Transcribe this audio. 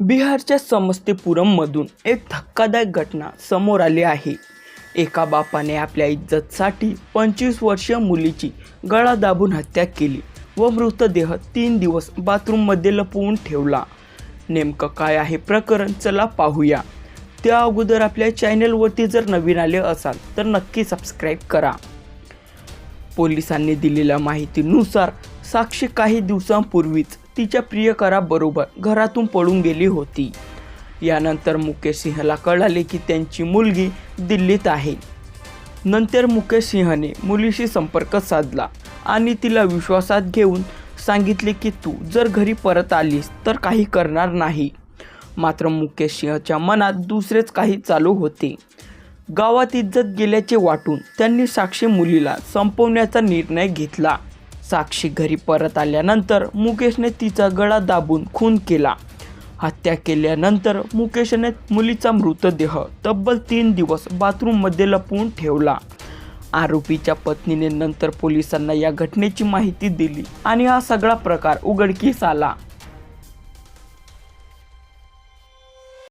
बिहारच्या समस्तीपुरममधून एक धक्कादायक घटना समोर आली आहे. एका बापाने आपल्या इज्जतसाठी पंचवीस वर्षीय मुलीची गळा दाबून हत्या केली व मृतदेह तीन दिवस बाथरूममध्ये लपवून ठेवला. नेमकं काय आहे प्रकरण चला पाहूया. त्या अगोदर आपल्या चॅनलवरती जर नवीन आले असाल तर नक्की सबस्क्राईब करा. पोलिसांनी दिलेल्या माहितीनुसार साक्षी काही दिवसांपूर्वीच तिच्या प्रियकराबरोबर घरातून पळून गेली होती. यानंतर मुकेश सिंहला कळाले की त्यांची मुलगी दिल्लीत आहे. नंतर मुकेश सिंहने मुलीशी संपर्क साधला आणि तिला विश्वासात घेऊन सांगितले की तू जर घरी परत आलीस तर काही करणार नाही मात्र मुकेश सिंहच्या मनात दुसरेच काही चालू होते. गावात इज्जत गेल्याचे वाटून त्यांनी साक्षी मुलीला संपवण्याचा निर्णय घेतला. साक्षी घरी परत आल्यानंतर मुकेशने तिचा गळा दाबून खून केला. हत्या केल्यानंतर मुकेशने मुलीचा मृतदेह तब्बल तीन दिवस बाथरूममध्ये लपवून ठेवला. आरोपीच्या पत्नीने नंतर पोलिसांना या घटनेची माहिती दिली आणि हा सगळा प्रकार उघडकीस आला.